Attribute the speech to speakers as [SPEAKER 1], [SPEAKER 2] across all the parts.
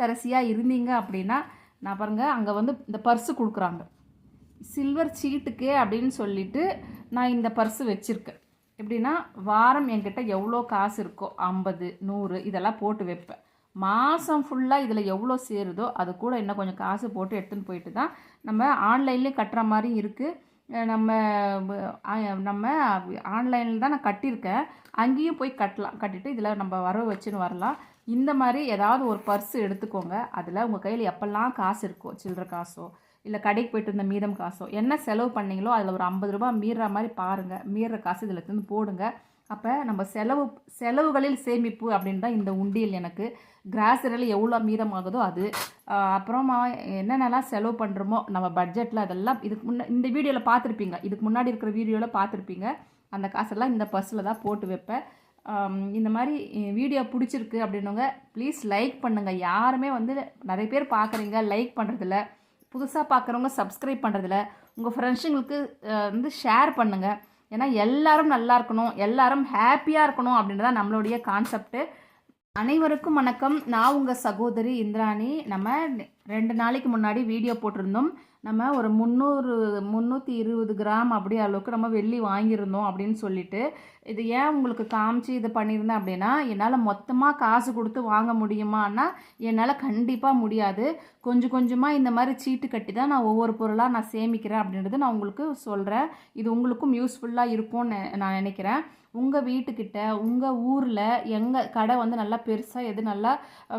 [SPEAKER 1] தரசியாக இருந்தீங்க அப்படின்னா நான் பாருங்கள் அங்கே வந்து இந்த பர்ஸு கொடுக்குறாங்க. சில்வர் சீட்டுக்கே அப்படின்னு சொல்லிட்டு நான் இந்த பர்ஸு வச்சுருக்கேன். எப்படின்னா வாரம் என்கிட்ட எவ்வளோ காசு இருக்கோ ஐம்பது நூறு இதெல்லாம் போட்டு வைப்பேன். மாதம் ஃபுல்லாக இதில் எவ்வளோ சேருதோ அது கூட இன்னும் கொஞ்சம் காசு போட்டு எடுத்துன்னு போயிட்டு தான் நம்ம ஆன்லைன்லேயும் கட்டுற மாதிரி இருக்குது நம்ம நம்ம ஆன்லைனில் தான் நான் கட்டியிருக்கேன். அங்கேயும் போய் கட்டலாம். கட்டிட்டு இதில் நம்ம வரவு வச்சுன்னு வரலாம். இந்த மாதிரி ஏதாவது ஒரு பர்ஸ் எடுத்துக்கோங்க. அதில் உங்கள் கையில் எப்பெல்லாம் காசு இருக்கோ சில்லற காசோ இல்லை கடைக்கு போயிட்டு இருந்த மீதம் காசோ என்ன செலவு பண்ணீங்களோ அதில் ஒரு ஐம்பது ரூபாய் மீறுற மாதிரி பாருங்கள் மீறுற காசு இதில் எடுத்து போடுங்க. அப்போ நம்ம செலவு செலவுகளில் சேமிப்பு அப்படின்னு தான் இந்த உண்டியல் எனக்கு. கிராசரியில் எவ்வளோ மீதமாகுதோ அது. அப்புறமா என்னென்னலாம் செலவு பண்ணுறோமோ நம்ம பட்ஜெட்டில் அதெல்லாம் இதுக்கு முன்ன இந்த வீடியோவில் பார்த்துருப்பீங்க. இதுக்கு முன்னாடி இருக்கிற வீடியோவில் பார்த்துருப்பீங்க. அந்த காசெல்லாம் இந்த பர்ஸில் தான் போட்டு வைப்பேன். இந்த மாதிரி வீடியோ பிடிச்சிருக்கு அப்படின்னவங்க ப்ளீஸ் லைக் பண்ணுங்கள் யாருமே வந்து நிறைய பேர் பார்க்குறீங்க லைக் பண்ணுறதில்ல புதுசாக பார்க்குறவங்க சப்ஸ்கிரைப் பண்ணுறதில்ல உங்கள் ஃப்ரெண்ட்ஸுங்களுக்கு வந்து ஷேர் பண்ணுங்கள் ஏன்னா எல்லாரும் நல்லா இருக்கணும் எல்லாரும் ஹாப்பியாக இருக்கணும் அப்படின்றதான் நம்மளுடைய கான்செப்ட்டு அனைவருக்கும் வணக்கம். நான் உங்கள் சகோதரி இந்திராணி. நம்ம ரெண்டு நாளைக்கு முன்னாடி வீடியோ போட்டிருந்தோம். நம்ம ஒரு முந்நூறு முந்நூற்றி இருபது கிராம் அப்படி அளவுக்கு நம்ம வெள்ளி வாங்கியிருந்தோம் அப்படின்னு சொல்லிட்டு இது ஏன் உங்களுக்கு காமிச்சு இது பண்ணியிருந்தேன் அப்படின்னா என்னால் மொத்தமாக காசு கொடுத்து வாங்க முடியுமான்னா என்னால் கண்டிப்பாக முடியாது. கொஞ்சம் கொஞ்சமாக இந்த மாதிரி சீட்டு கட்டி தான் நான் ஒவ்வொரு பொருளாக நான் சேமிக்கிறேன் அப்படின்றது நான் உங்களுக்கு சொல்கிறேன் இது உங்களுக்கும் யூஸ்ஃபுல்லாக இருக்கும்னு நான் நினைக்கிறேன். உங்கள் வீட்டுக்கிட்ட உங்கள் ஊரில் எங்கள் கடை வந்து நல்லா பெருசாக எது நல்லா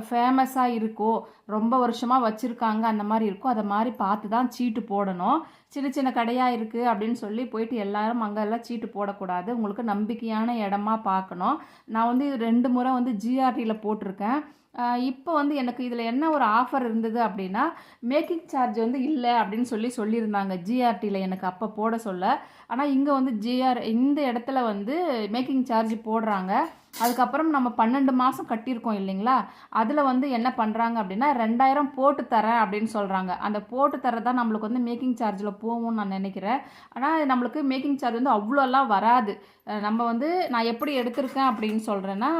[SPEAKER 1] ஃபேமஸாக இருக்கோ ரொம்ப வருஷமாக வச்சுருக்காங்க அந்த மாதிரி இருக்கோ அதை மாதிரி பார்த்து தான் சீட்டு போடணும். சின்ன சின்ன கடையாக இருக்குது அப்படின்னு சொல்லி போயிட்டு எல்லாரும் அங்கெல்லாம் சீட்டு போடக்கூடாது. உங்களுக்கு நம்பிக்கையான இடமா பார்க்கணும். நான் வந்து ரெண்டு முறை வந்து ஜிஆர்டியில் போட்டிருக்கேன். இப்போ வந்து எனக்கு இதில் என்ன ஒரு ஆஃபர் இருந்தது அப்படின்னா மேக்கிங் சார்ஜ் வந்து இல்லை அப்படின்னு சொல்லி சொல்லியிருந்தாங்க. ஜிஆர்டியில் எனக்கு அப்போ போட சொல்ல. ஆனால் இங்கே வந்து ஜிஆர் இந்த இடத்துல வந்து மேக்கிங் சார்ஜ் போடுறாங்க. அதுக்கப்புறம் நம்ம பன்னெண்டு மாதம் கட்டியிருக்கோம் இல்லைங்களா? அதில் வந்து என்ன பண்ணுறாங்க அப்படின்னா ரெண்டாயிரம் போட்டு தரேன் அப்படின்னு சொல்கிறாங்க அந்த போட்டு தரதான் நம்மளுக்கு வந்து மேக்கிங் சார்ஜில் போகும்னு நான் நினைக்கிறேன். ஆனால் நம்மளுக்கு மேக்கிங் சார்ஜ் வந்து அவ்வளோலாம் வராது. நம்ம வந்து நான் எப்படி எடுத்திருக்கேன் அப்படின்னு சொல்கிறேன்னா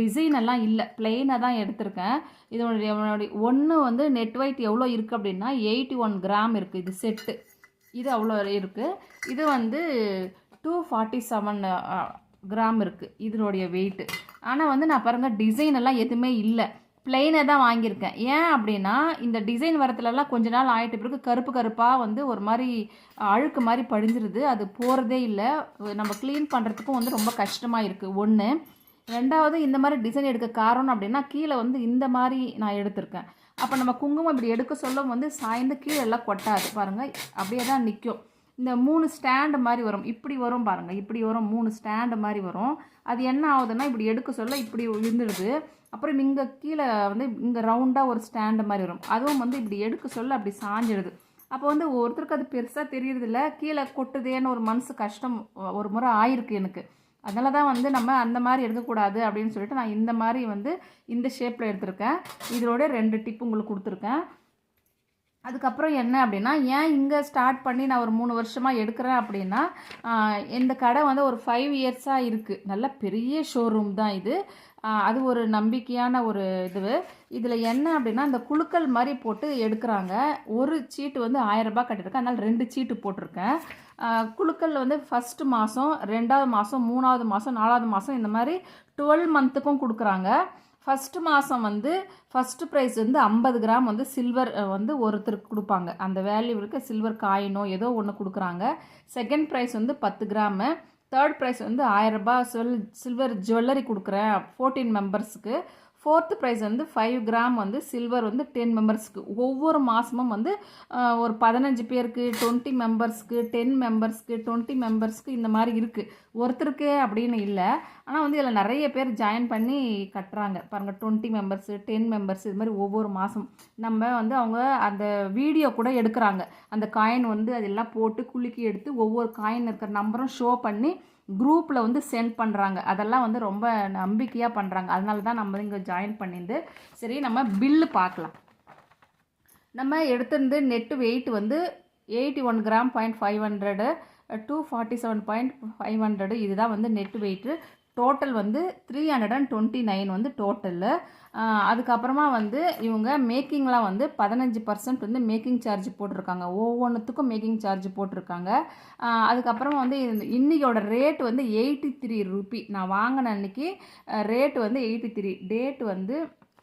[SPEAKER 1] டிசைன் எல்லாம் இல்லை. பிளெயினாக தான் எடுத்திருக்கேன். இதனுடைய என்னுடைய ஒன்று வந்து நெட் weight எவ்வளோ இருக்குது அப்படின்னா எயிட்டி ஒன் கிராம் இருக்குது இது செட்டு இது அவ்வளோ இருக்குது இது வந்து டூ ஃபார்ட்டி செவன் கிராம் இருக்குது இதனுடைய வெயிட்டு ஆனால் வந்து நான் பாருங்கள் டிசைன் எல்லாம் எதுவுமே இல்லை. பிளெயினை தான் வாங்கியிருக்கேன். ஏன் அப்படின்னா இந்த டிசைன் வரத்துலலாம் கொஞ்ச நாள் ஆகிட்ட பிறகு கருப்பு கருப்பாக வந்து ஒரு மாதிரி அழுக்கு மாதிரி படிஞ்சிருது. அது போகிறதே இல்லை. நம்ம க்ளீன் பண்ணுறதுக்கும் வந்து ரொம்ப கஷ்டமாக இருக்குது ஒன்று ரெண்டாவது இந்த மாதிரி டிசைன் எடுக்க காரணம் அப்படின்னா கீழே வந்து இந்த மாதிரி நான் எடுத்திருக்கேன். அப்போ நம்ம குங்குமம் இப்படி எடுக்க சொல்லும் வந்து சாய்ந்து கீழே எல்லாம் கொட்டாது. பாருங்கள் அப்படியே தான் நிற்கும் இந்த மூணு ஸ்டாண்டு மாதிரி வரும். இப்படி வரும் பாருங்கள் இப்படி வரும். மூணு ஸ்டாண்டு மாதிரி வரும். அது என்ன ஆகுதுன்னா இப்படி எடுக்க சொல்ல இப்படி விழுந்துடுது அப்புறம் இங்கே கீழே வந்து இங்கே ரவுண்டாக ஒரு ஸ்டாண்டு மாதிரி வரும். அதுவும் வந்து இப்படி எடுக்க சொல்ல அப்படி சாஞ்சிடுது. அப்போ வந்து ஒருத்தருக்கு அது பெருசாக தெரியறதில்ல. கீழே கொட்டுதேன்னு ஒரு மனசு கஷ்டம் ஒரு முறை ஆயிருக்கு எனக்கு. அதனால தான் வந்து நம்ம அந்த மாதிரி எடுக்கக்கூடாது அப்படின்னு சொல்லிட்டு நான் இந்த மாதிரி வந்து இந்த ஷேப்பில் எடுத்திருக்கேன். இதோட ரெண்டு டிப் உங்களுக்கு கொடுத்துருக்கேன். அதுக்கப்புறம் என்ன அப்படின்னா ஏன் இங்கே ஸ்டார்ட் பண்ணி நான் ஒரு மூணு வருஷமாக எடுக்கிறேன் அப்படின்னா இந்த கடை வந்து ஒரு ஃபைவ் இயர்ஸாக இருக்குது நல்ல பெரிய ஷோரூம் தான் இது. அது ஒரு நம்பிக்கையான ஒரு இது. இதில் என்ன அப்படின்னா இந்த குழுக்கள் மாதிரி போட்டு எடுக்கிறாங்க. ஒரு சீட்டு வந்து ஆயிரம் ரூபாய் கட்டியிருக்கேன். அதனால் ரெண்டு சீட்டு போட்டிருக்கேன். குழுக்கள் வந்து ஃபஸ்ட்டு மாதம் ரெண்டாவது மாதம் மூணாவது மாதம் நாலாவது மாதம் இந்த மாதிரி டுவெல் மந்த்துக்கும் கொடுக்குறாங்க. ஃபஸ்ட்டு மாதம் வந்து ஃபஸ்ட்டு ப்ரைஸ் வந்து ஐம்பது கிராம் வந்து சில்வர் வந்து ஒருத்தருக்கு கொடுப்பாங்க. அந்த வேல்யூ இருக்க சில்வர் காயினோ ஏதோ ஒன்று கொடுக்குறாங்க. செகண்ட் ப்ரைஸ் வந்து பத்து கிராமு. தேர்ட் ப்ரைஸ் வந்து ஆயிரம் ரூபாய் சொல் சில்வர் ஜுவல்லரி கொடுக்குறேன் ஃபோர்டீன் மெம்பர்ஸுக்கு ஃபோர்த்து ப்ரைஸ் வந்து ஃபைவ் கிராம் வந்து சில்வர் வந்து டென் மெம்பர்ஸ்க்கு ஒவ்வொரு மாதமும் வந்து ஒரு பதினஞ்சு பேருக்கு டுவெண்ட்டி மெம்பர்ஸ்க்கு டென் மெம்பர்ஸ்க்கு டுவெண்ட்டி மெம்பர்ஸ்க்கு இந்த மாதிரி இருக்குது ஒருத்தருக்கு அப்படின்னு இல்லை. ஆனால் வந்து இதில் நிறைய பேர் ஜாயின் பண்ணி கட்டுறாங்க. பாருங்கள் டுவெண்ட்டி மெம்பர்ஸு டென் மெம்பர்ஸ் இது மாதிரி ஒவ்வொரு மாதம் நம்ம வந்து அவங்க அந்த வீடியோ கூட எடுக்கிறாங்க. அந்த காயின் வந்து அதெல்லாம் போட்டு குலுக்கி எடுத்து ஒவ்வொரு காயின் இருக்கிற நம்பரும் ஷோ பண்ணி குரூப்பில் வந்து சென்ட் பண்ணுறாங்க அதெல்லாம் வந்து ரொம்ப நம்பிக்கையாக பண்ணுறாங்க அதனால தான் நம்ம இங்கே ஜாயின் பண்ணியிருந்து சரி நம்ம பில்லு பார்க்கலாம். நம்ம எடுத்திருந்து நெட்டு வெயிட் வந்து eighty one gram point five hundred two forty seven point five hundred இதுதான் வந்து நெட் வெயிட்டு டோட்டல் வந்து three hundred and twenty nine வந்து டோட்டலு அதுக்கப்புறமா வந்து இவங்க மேக்கிங்லாம் வந்து பதினஞ்சு பர்சன்ட் வந்து மேக்கிங் சார்ஜ் போட்டிருக்காங்க. ஒவ்வொன்றுத்துக்கும் மேக்கிங் சார்ஜ் போட்டிருக்காங்க. அதுக்கப்புறமா வந்து இன்றைக்கோட ரேட் வந்து எயிட்டி த்ரீ ருபி நான் வாங்கின அன்னைக்கு ரேட் வந்து எயிட்டி த்ரீ டேட் வந்து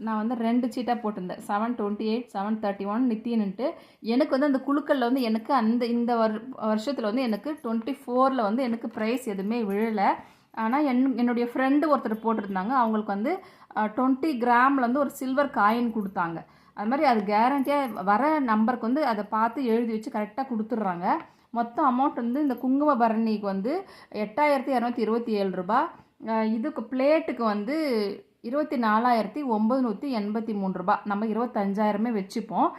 [SPEAKER 1] நான் வந்து ரெண்டு சீட்டாக போட்டிருந்தேன். Seven twenty eight seven thirty one நித்தியன்ட்டு எனக்கு வந்து அந்த குழுக்களில் வந்து எனக்கு அந்த இந்த வர் வருஷத்தில் வந்து எனக்கு டுவெண்ட்டி ஃபோரில் வந்து எனக்கு ப்ரைஸ் எதுவுமே விழலை. ஆனால் என் என்னுடைய ஃப்ரெண்டு ஒருத்தர் போட்டிருந்தாங்க. அவங்களுக்கு வந்து டுவெண்ட்டி கிராம்லேருந்து ஒரு சில்வர் காயின் கொடுத்தாங்க. அது மாதிரி அது கேரண்டியாக வர நம்பருக்கு வந்து அதை பார்த்து எழுதி வச்சு கரெக்டாக கொடுத்துட்றாங்க. மொத்த அமௌண்ட் வந்து இந்த குங்கும பரணிக்கு வந்து எட்டாயிரத்தி இரநூத்தி இருபத்தி ஏழு ரூபா. இதுக்கு பிளேட்டுக்கு வந்து இருபத்தி நாலாயிரத்தி ஒம்பது நூற்றி எண்பத்தி மூணு ரூபா. நம்ம இருபத்தஞ்சாயிரமே வச்சுப்போம்.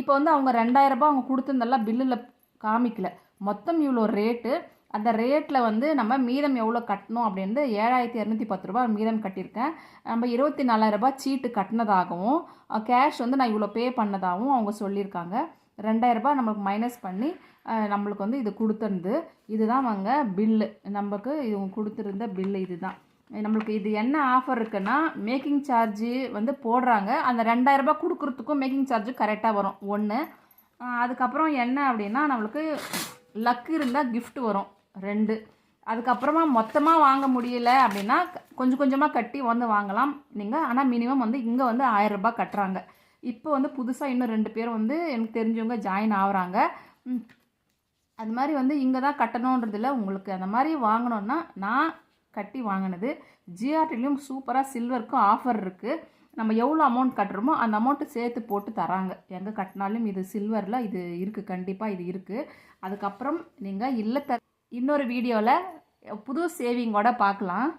[SPEAKER 1] இப்போ வந்து அவங்க ரெண்டாயிரம் ரூபாய் அவங்க கொடுத்துருந்தெல்லாம் பில்லில் காமிக்கல. மொத்தம் இவ்வளோ ரேட்டு அந்த ரேட்டில் வந்து நம்ம மீதம் எவ்வளோ கட்டணும் அப்படின்னு ஏழாயிரத்தி இரநூத்தி பத்து ரூபா மீதம் கட்டியிருக்கேன். நம்ம இருபத்தி நாலாயிரரூபா சீட்டு கட்டினதாகவும் கேஷ் வந்து நான் இவ்வளோ பே பண்ணதாகவும் அவங்க சொல்லியிருக்காங்க. ரெண்டாயிரரூபா நம்மளுக்கு மைனஸ் பண்ணி நம்மளுக்கு வந்து இது கொடுத்துருந்து இதுதான் அவங்க பில்லு நமக்கு இவங்க கொடுத்துருந்த பில்லு இதுதான். நம்மளுக்கு இது என்ன ஆஃபர் இருக்குன்னா மேக்கிங் சார்ஜு வந்து போடுறாங்க. அந்த ரெண்டாயிரரூபா கொடுக்குறதுக்கும் மேக்கிங் சார்ஜு கரெக்டாக வரும். ஒன்று அதுக்கப்புறம் என்ன அப்படின்னா நம்மளுக்கு லக் இருந்தால் கிஃப்ட் வரும். ரெண்டு. அதுக்கப்புறமா மொத்தமாக வாங்க முடியல அப்படின்னா கொஞ்சம் கொஞ்சமாக கட்டி வந்து வாங்கலாம் நீங்கள் ஆனால் மினிமம் வந்து இங்கே வந்து ஆயிரம் ரூபாய் கட்டுறாங்க. இப்போ வந்து புதுசாக இன்னும் ரெண்டு பேர் வந்து எனக்கு தெரிஞ்சவங்க ஜாயின் ஆகுறாங்க. அது மாதிரி வந்து இங்கே தான் கட்டணுன்றதில்ல உங்களுக்கு அந்த மாதிரி வாங்கணுன்னா நான் கட்டி வாங்கினது ஜிஆர்டிலையும் சூப்பராக சில்வருக்கும் ஆஃபர் இருக்குது நம்ம எவ்வளோ அமௌண்ட் கட்டுறோமோ அந்த அமௌண்ட்டு சேர்த்து போட்டு தராங்க. எங்கே கட்டினாலும் இது சில்வரில் இது இருக்குது கண்டிப்பாக இது இருக்குது அதுக்கப்புறம் நீங்கள் இல்லத்த இன்னொரு வீடியோவில் புது சேவிங்கோட பார்க்கலாம்.